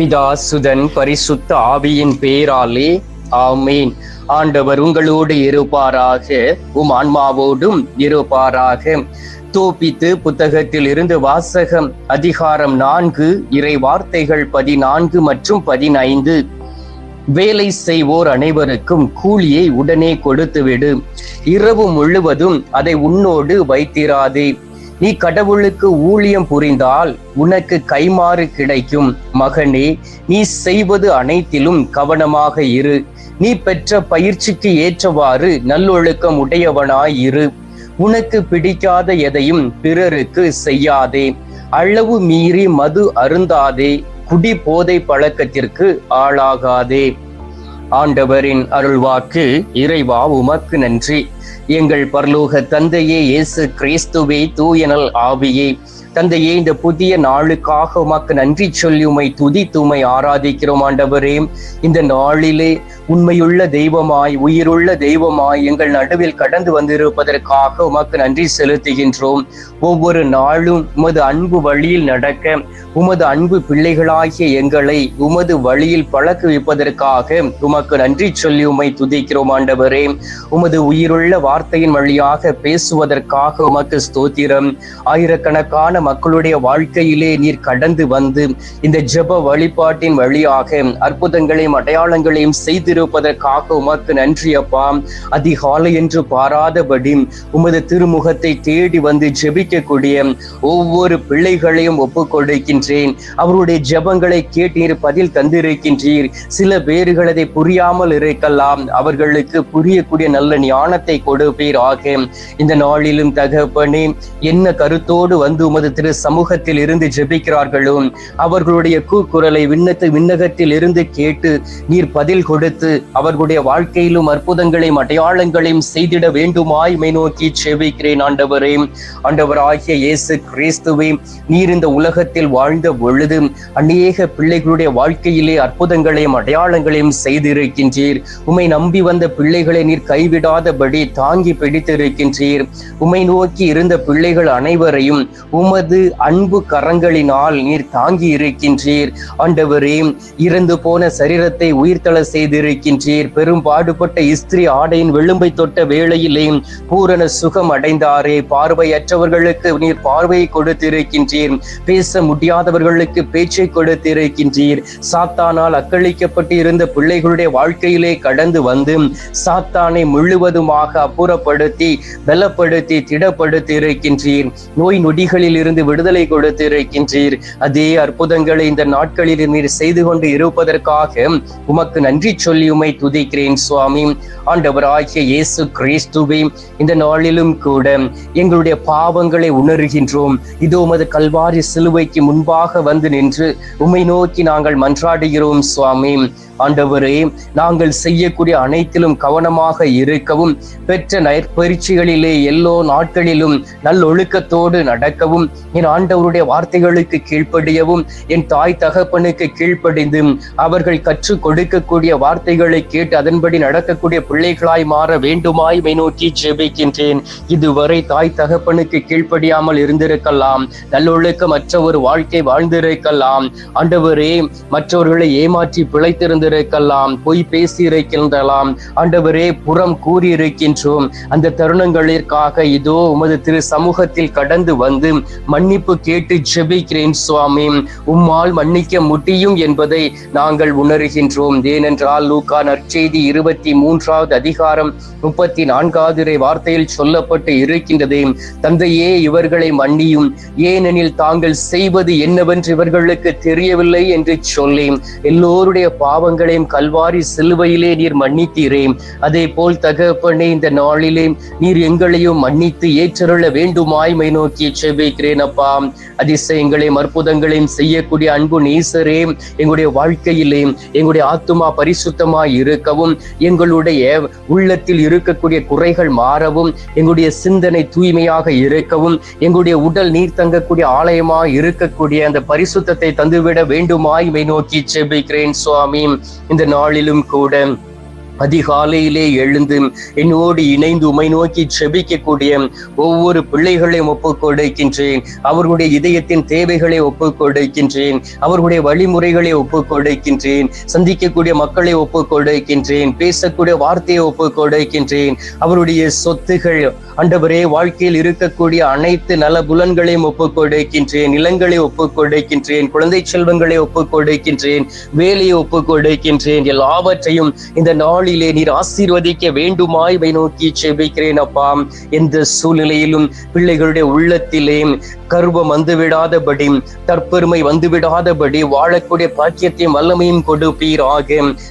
பிதா சுதன் பரிசுத்த ஆவியின் பேராலே ஆமீன். ஆண்டவர் உங்களோடு இருப்பாராக உம் ஆன்மாவோடும் இருப்பாராக. தோப்பித்து புத்தகத்தில் இருந்து வாசகம் அதிகாரம் நான்கு இறை வார்த்தைகள் பதினான்கு மற்றும் பதினைந்து. வேலை செய்வோர் அனைவருக்கும் கூலியை உடனே கொடுத்துவிடு. இரவு முழுவதும் அதை உன்னோடு வைத்திராதே. நீ கடவுளுக்கு ஊழியம் புரிந்தால் உனக்கு கைமாறு கிடைக்கும். மகனே நீ செய்வது அனைத்திலும் கவனமாக இரு. நீ பெற்ற பயிற்சிக்கு ஏற்றவாறு நல்லொழுக்கம் உடையவனாய் இரு. உனக்கு பிடிக்காத எதையும் பிறருக்கு செய்யாதே. அளவு மீறி மது அருந்தாதே. குடி போதை பழக்கத்திற்கு ஆளாகாதே. ஆண்டவரின் அருள்வாக்கு இறைவா உமக்கு நன்றி. எங்கள் பரலோக தந்தையே இயேசு கிறிஸ்துவே தூயனல் ஆவியே. தந்தையே இந்த புதிய நாளுக்காக உமக்கு நன்றி சொல்லி உமை துதித்து உமை ஆராதிக்கிறோம் ஆண்டவரே. இந்த நாளிலே உண்மையுள்ள தெய்வமாய் உயிருள்ள தெய்வமாய் எங்கள் நடுவில் கடந்து வந்திருப்பதற்காக உமக்கு நன்றி செலுத்துகின்றோம். ஒவ்வொரு நாளும் உமது அன்பு வழியில் நடக்க உமது அன்பு பிள்ளைகளாகிய எங்களை உமது வழியில் பழக்குவிப்பதற்காக உமக்கு நன்றி சொல்லி உமை துதிக்கிறோம் ஆண்டவரே. உமது உயிருள்ள வார்த்தையின் வழியாக பேசுவதற்காக உமக்கு ஸ்தோத்திரம். ஆயிரக்கணக்கான மக்களுடைய வாழ்க்கையிலே நீர் கடந்து வந்து இந்த ஜெப வழிபாட்டின் வழியாக அற்புதங்களையும் அடையாளங்களையும் செய்திருப்பதற்காக உமக்கு நன்றி அப்பா. அதிகாலை என்று பாராதபடி உமது திருமுகத்தை தேடி வந்து ஜெபிக்கக்கூடிய ஒவ்வொரு பிள்ளைகளையும் ஒப்புக் கொடுக்கின்றேன் அவருடைய ஜெபங்களை கேட்டீர் பதில் தந்திருக்கின்றீர். சில பேர்கள் அதை புரியாமல் இருக்கலாம். அவர்களுக்கு புரியக்கூடிய நல்ல ஞானத்தை கொடுப்பீராக இந்த நாளிலும் தகப்பனே என்ன கருத்தோடு வந்து உமது திரு சமூகத்தில் இருந்து ஜெபிக்கிறார்களோ அவர்களுடைய கூக்குரலை விண்ணத்து விண்ணகத்தில் இருந்து கேட்டு நீர் பதில் கொடுத்து அவர்களுடைய வாழ்க்கையிலும் அற்புதங்களையும் அடையாளங்களையும் செய்திட வேண்டுமாய் மை நோக்கி செவிக்கிறேன் ஆண்டவரே. ஆண்டவராகிய இயேசு கிறிஸ்துவே நீர் இந்த உலகத்தில் வாழ்ந்த பொழுது அநேக பிள்ளைகளுடைய வாழ்க்கையிலே அற்புதங்களையும் அடையாளங்களையும் செய்திருக்கின்றீர். உமை நம்பி வந்த பிள்ளைகளை நீர் கைவிடாதபடி தாங்கி பிடித்திருக்கின்றீர். உமை நோக்கி இருந்த பிள்ளைகள் அனைவரையும் உமது அன்பு கரங்களினால் நீர் தாங்கி இருக்கின்றீர். ஆண்டவரே இறந்து போன சரீரத்தை உயிர்த்தள செய்திருக்கின்றீர். பெரும் பாடுபட்ட இஸ்திரி ஆடையின் விளிம்பை தொட்ட வேளையிலே பூரண சுகம் அடைந்தாரே. பார்வையற்றவர்களுக்கு நீர் பார்வையை கொடுத்திருக்கின்றீர். பேச முடியாதவர்களுக்கு பேச்சை கொடுத்திருக்கின்றீர். சாத்தானால் அக்களிக்கப்பட்டு இருந்த பிள்ளைகளுடைய வாழ்க்கையிலே கடந்து வந்து சாத்தானை முழுவதுமாக அப்புறப்படுத்தி பலப்படுத்தி திடப்படுத்தி இருக்கின்றீர் நோய் நொடிகளில் இருந்து விடுதலை கொடுத்து இருக்கின்றீர் அதே அற்புதங்களை இந்த நாட்களில் நீர் செய்து கொண்டு இருப்பதற்காக உமக்கு நன்றி சொல்லி உமை துதிக்கிறேன் சுவாமி. ஆண்டவராகிய இயேசு கிறிஸ்துவை இந்த நாளிலும் கூட எங்களுடைய பாவங்களை உணர்கின்றோம். இதோ உமது கல்வாரி சிலுவைக்கு முன்பாக வந்து நின்று உமை நோக்கி நாங்கள் மன்றாடுகிறோம் சுவாமி. ஆண்டவரே நாங்கள் செய்யக்கூடிய அனைத்திலும் கவனமாக இருக்கவும் பெற்ற நற்பயிற்சிகளிலே எல்லோ நாட்களிலும் நல்லொழுக்கத்தோடு நடக்கவும் என் ஆண்டவருடைய வார்த்தைகளுக்கு கீழ்ப்படியவும் என் தாய் தகப்பனுக்கு கீழ்ப்படிந்து அவர்கள் கற்றுக் கொடுக்கக்கூடிய வார்த்தைகளை கேட்டு அதன்படி நடக்கக்கூடிய பிள்ளைகளாய் மாற வேண்டுமாய் மை நோக்கி ஜெபிக்கின்றேன். இதுவரை தாய் தகப்பனுக்கு கீழ்ப்படியாமல் இருந்திருக்கலாம். நல்லொழுக்கமற்ற ஒரு வாழ்க்கை வாழ்ந்திருக்கலாம். ஆண்டவரே மற்றவர்களை ஏமாற்றி பிழைத்திருந்த இருக்கலாம் பொய் பேசி இருக்கின்றலாம் ஆண்டவரே புறம் கூறியிருக்கின்றோம். அந்த தருணங்களிற்காக இதோ உமது திரு சமூகத்தில் கடந்து வந்து மன்னிப்பு கேட்டு ஜெபிக்கிறேன் சுவாமி. உம்மால் மன்னிக்க முடியும் என்பதை நாங்கள் உணர்கின்றோம். ஏனென்றால் லூகா நற்செய்தி இருபத்தி மூன்றாவது அதிகாரம் முப்பத்தி நான்காவது வார்த்தையில் சொல்லப்பட்டு இருக்கின்றது. தந்தையே இவர்களை மன்னியும். ஏனெனில் தாங்கள் செய்வது என்னவென்று இவர்களுக்கு தெரியவில்லை என்று சொல்லி எல்லோருடைய பாவங்கள் பாவங்களையும் கல்வாரி சிலுவையிலே நீர் மன்னித்தீரே. அதே போல் தகப்பனே இந்த நாளிலே நீர் எங்களையும் மன்னித்து ஏற்றருள வேண்டுமாய்மை நோக்கி செபிக்கிறேன் அப்பா. அதிசயங்களையும் அற்புதங்களையும் செய்யக்கூடிய அன்பு நேசரே எங்களுடைய வாழ்க்கையிலே எங்களுடைய ஆத்துமா பரிசுத்தமாய் இருக்கவும் எங்களுடைய உள்ளத்தில் இருக்கக்கூடிய குறைகள் மாறவும் எங்களுடைய சிந்தனை தூய்மையாக இருக்கவும் எங்களுடைய உடல் நீர் தங்கக்கூடிய ஆலயமாய் இருக்கக்கூடிய அந்த பரிசுத்தத்தை தந்துவிட வேண்டுமாய் மை நோக்கி செபிக்கிறேன் சுவாமி. இந்த நாளிலும் கூட அதிகாலையிலே எழுந்து என்னோடு இணைந்து உமை நோக்கி செபிக்கக்கூடிய ஒவ்வொரு பிள்ளைகளையும் ஒப்புக்கொடுக்கின்றேன். அவர்களுடைய இதயத்தின் தேவைகளை ஒப்புக்கொடுக்கின்றேன். அவர்களுடைய வழிமுறைகளை ஒப்புக்கொடுக்கின்றேன். சந்திக்கக்கூடிய மக்களை ஒப்புக்கொடுக்கின்றேன். பேசக்கூடிய வார்த்தையை ஒப்புக்கொடுக்கின்றேன். அவருடைய சொத்துகள் ஆண்டவரே வாழ்க்கையில் இருக்கக்கூடிய அனைத்து நல புலன்களையும் ஒப்புக் கொடுக்கின்றேன் நிலங்களை ஒப்புக் கொடுக்கின்றேன் குழந்தை செல்வங்களை ஒப்புக் கொடுக்கின்றேன் வேலையை ஒப்புக் கொடுக்கின்றேன் எல்லாவற்றையும் இந்த நாளிலே நீர் ஆசீர்வதிக்க வேண்டுமாய் இவை நோக்கி செபிக்கிறேன் அப்பா. எந்த சூழ்நிலையிலும் பிள்ளைகளுடைய உள்ளத்திலே கர்வம் வந்துவிடாதபடி தற்பெருமை வந்துவிடாதபடி வாழக்கூடிய பாக்கியத்தையும் வல்லமையும் கொடுப்பீராக.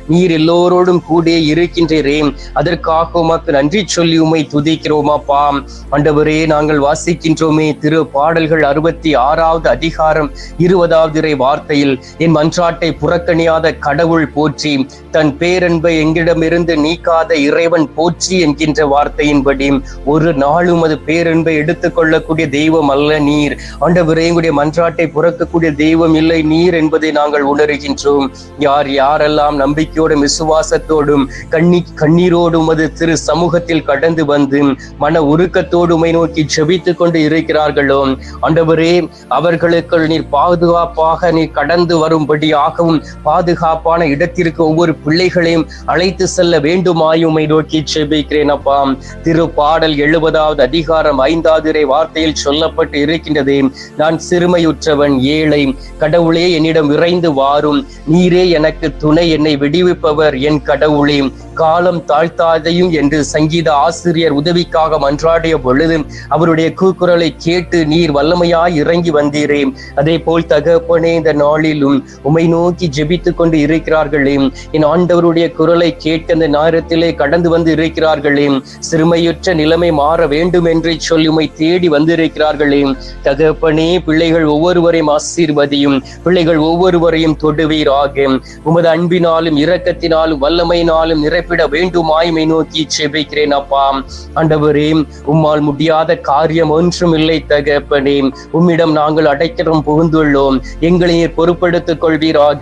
நீர் எல்லோரோடும் கூட இருக்கின்றேன் அதற்காக உமக்கு நன்றி சொல்லி உமை துதிக்கிறோமாப்பா அப்பா ஆண்டவரே நாங்கள் வாசிக்கின்றோமே திரு பாடல்கள் அறுபத்தி ஆறாவது அதிகாரம் இருபதாவது இறை வார்த்தையில் என் மன்றாட்டை புறக்கணியாத கடவுள் போற்றி தன் பேரன்பை எங்கிடமிருந்து நீக்காத இறைவன் போற்றி என்கின்ற வார்த்தையின்படி ஒரு நாளும் அது பேரன்பை எடுத்துக்கொள்ளக்கூடிய தெய்வம் அல்ல நீர். ஆண்டவரே எங்களுடைய மன்றாட்டை புறக்கக்கூடிய தெய்வம் இல்லை நீர் என்பதை நாங்கள் உணர்கின்றோம். யார் யாரெல்லாம் நம்பிக்கையோடும் விசுவாசத்தோடும் கண்ணி கண்ணீரோடும் அது திரு சமூகத்தில் கடந்து வந்து மன உருக்கத்தோடு உமை நோக்கி செபித்துக் கொண்டு இருக்கிறார்களோ? ஆண்டவரே அவர்களுக்கு நீர் பாதுகாப்பாக நீர் கடந்து வரும்படியாகவும் பாதுகாப்பான இடத்திற்கு ஒவ்வொரு பிள்ளைகளையும் அழைத்து செல்ல வேண்டுமாயுமை நோக்கி செபிக்கிறேன் அப்பா. திரு பாடல் எழுபதாவது அதிகாரம் ஐந்தாவது வார்த்தையில் சொல்லப்பட்டு இருக்கின்றது. நான் சிறுமையுற்றவன் ஏழை கடவுளே என்னிடம் விரைந்து வாரும். நீரே எனக்கு துணை என்னை விடுவிப்பவர் என் கடவுளே. காலம் தாழ்த்தாதையும் என்று சங்கீத ஆசிரியர் உதவிக்காக மன்றாடிய பொழுது அவருடைய கூக்குரலை கேட்டு நீர் வல்லமையாய் இறங்கி வந்தீரே அதே போல் தகப்பனே இந்த நாளிலும் உமை நோக்கி ஜெபித்துக் கொண்டு இருக்கிறார்களே. என் ஆண்டவருடைய குரலை கேட்டு அந்த நேரத்திலே கடந்து வந்து இருக்கிறார்களே. சிறுமையுற்ற நிலைமை மாற வேண்டும் என்று சொல்லி உமை தேடி வந்திருக்கிறார்களே. தகப்பனே பிள்ளைகள் ஒவ்வொருவரையும் ஆசீர்வதியும் பிள்ளைகள் ஒவ்வொருவரையும் தொடுவீராக. உமது அன்பினாலும் இரக்கத்தினாலும் வல்லமையினாலும் நிரப்பிட வேண்டுமாய்மை நோக்கி செபிக்கிறேன் அப்பா. ஆண்டவரே உம்மால் முடியாத காரியம் ஒன்றும் இல்லை தகப்பனே. உம்மிடம் நாங்கள் அடைக்கலம் புகுந்துள்ளோம். எங்களை பொறுப்படுத்திக் கொள்வீராக.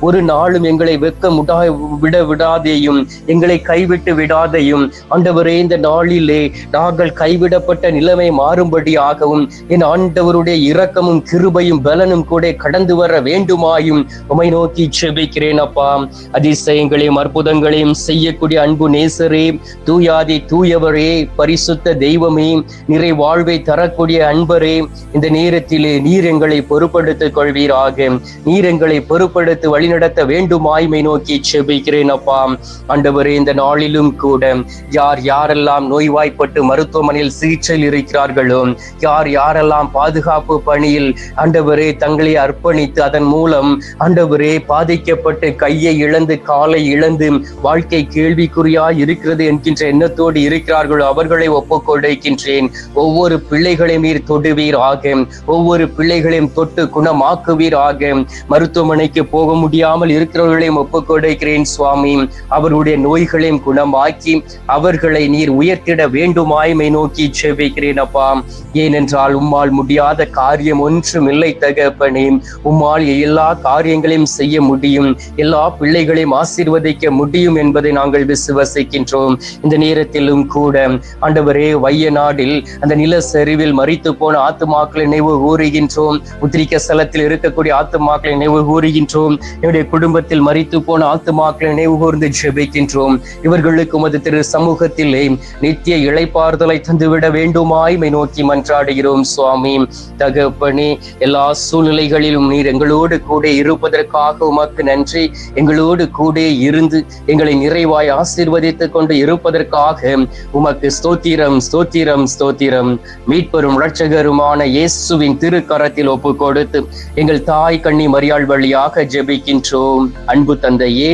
ஒரு நாளும் எங்களை வெக்க முடா விட விடாதேயும் எங்களை கைவிட்டு விடாதையும். ஆண்டவரே இந்த நாளிலே நாங்கள் கைவிடப்பட்ட நிலைமை மாறும்படியாகவும் என் ஆண்டவருடைய இரக்கமும் கிருபையும் பலனும் கூட கடந்து வர வேண்டுமாயும் உமை நோக்கி செபிக்கிறேன் அப்பா. அதிசயங்களையும் அற்புதங்களையும் செய்ய செய்யக்கூடிய அன்பு நேசரே தூயாதி தூயவரே பரிசுத்த தெய்வமே நிறை வாழ்வை தரக்கூடிய அன்பரே இந்த நேரத்திலே நீர் எங்களை பொறுப்படுத்திக் கொள்வீராக. நீர் எங்களை பொறுப்படுத்தி வழிநடத்த வேண்டும் ஆய்மை நோக்கி செபிக்கிறேன் அப்பா. ஆண்டவரே இந்த நாளிலும் கூட யார் யாரெல்லாம் நோய்வாய்ப்பட்டு மருத்துவமனையில் சிகிச்சையில் இருக்கிறார்களோ யார் யாரெல்லாம் பாதுகாப்பு பணியில் ஆண்டவரே தங்களை அர்ப்பணித்து அதன் மூலம் ஆண்டவரே பாதிக்கப்பட்டு கையை இழந்து காலை இழந்து வாழ்க்கைக்கு கேள்விக்குறியாய் இருக்கிறது என்கின்ற எண்ணத்தோடு இருக்கிறார்களோ அவர்களை ஒப்புக்கொண்டிருக்கின்றேன். ஒவ்வொரு பிள்ளைகளையும் நீர் தொடுவீராக. ஒவ்வொரு பிள்ளைகளையும் தொட்டு குணமாக்குவீராக. மருத்துவமனைக்கு போக முடியாமல் இருக்கிறவர்களையும் ஒப்புக்கொண்டிருக்கிறேன் சுவாமி. அவருடைய நோய்களையும் குணமாக்கி அவர்களை நீர் உயர்த்திட வேண்டுமாய்மை நோக்கி செபிக்கிறேன் அப்பா. ஏனென்றால் உம்மால் முடியாத காரியம் ஒன்றும் இல்லை தகப்பனே. உம்மால் எல்லா காரியங்களையும் செய்ய முடியும். எல்லா பிள்ளைகளையும் ஆசீர்வதிக்க முடியும் என்பதை நாங்கள் விசுவசிக்கின்றோம். இந்த நேரத்திலும் கூட ஆண்டவரே வைய நாடில் அந்த நில சரிவில் மறித்து போன ஆத்துமாக்களை நினைவு கூறுகின்றோம். உத்திரிக்க ஸ்தலத்தில் இருக்கக்கூடிய ஆத்துமாக்களை நினைவு கூறுகின்றோம். என்னுடைய குடும்பத்தில் மறித்து போன ஆத்துமாக்களை நினைவு கூர்ந்து ஜெபிக்கின்றோம். இவர்களுக்கு உமது திரு சமூகத்திலே நித்திய இழைப்பார்தலை தந்துவிட வேண்டுமாய்மை நோக்கி மன்றாடுகிறோம் சுவாமி. தகப்பனே எல்லா சூழ்நிலைகளிலும் நீர் எங்களோடு கூட இருப்பதற்காக உமக்கு நன்றி. எங்களோடு கூட இருந்து எங்களை நிறைவாய் ஆசீர்வதித்துக் கொண்டு இருப்பதற்காக உமக்கு ஸ்தோத்திரம் ஸ்தோத்திரம் ஸ்தோத்திரம். மீட்பெரும் ரட்சகருமான இயேசுவின் திருக்கரத்தில் ஒப்பு கொடுத்து எங்கள் தாய் கண்ணி மரியாள் வழியாக ஜெபிக்கின்றோம். அன்பு தந்தையே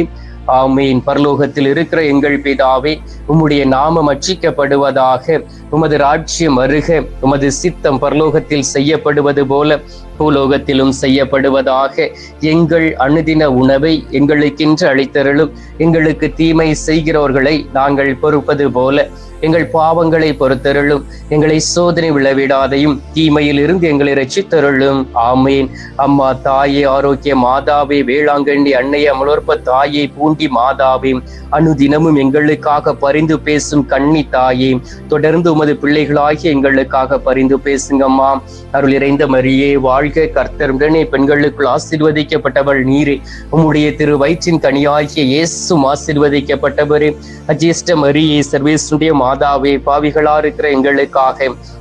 ஆமீன். பரலோகத்தில் இருக்கிற எங்கள் பிதாவே உம்முடைய நாமம் அச்சிக்கப்படுவதாக உமது ராஜ்யம் அருக உமது சித்தம் பரலோகத்தில் செய்யப்படுவது போல பூலோகத்திலும் செய்யப்படுவதாக எங்கள் அனுதின உணவை எங்களுக்கென்று அளித்தருளும். எங்களுக்கு தீமை செய்கிறவர்களை நாங்கள் பொறுப்பது போல எங்கள் பாவங்களை பொறுத்தருளும். எங்களை சோதனை விழவிடாதையும் தீமையில் இருந்து எங்களை ரசித்தருளும் ஆமேன். அம்மா தாயே ஆரோக்கிய மாதாவே வேளாங்கண்ணி அன்னைய அமலோற்ப தாயே பூண்டி மாதாவே அனுதினமும் எங்களுக்காக பரிந்து பேசும் கண்ணி தாயே தொடர்ந்து உமது பிள்ளைகளாகி எங்களுக்காக பரிந்து பேசுங்கம்மா. அருள் இறைந்த மரியே வாழ்க கர்த்தருடனே பெண்களுக்குள் ஆசிர்வதிக்கப்பட்டவள் நீரே. உம்முடைய திரு வயிற்றின் கனியாகிய இயேசும் ஆசிர்வதிக்கப்பட்டவரே. அஜேஷ்ட மரியே சர்வேசுடைய மாதாவே பாவிகளா இருக்கிற எங்களுக்காக.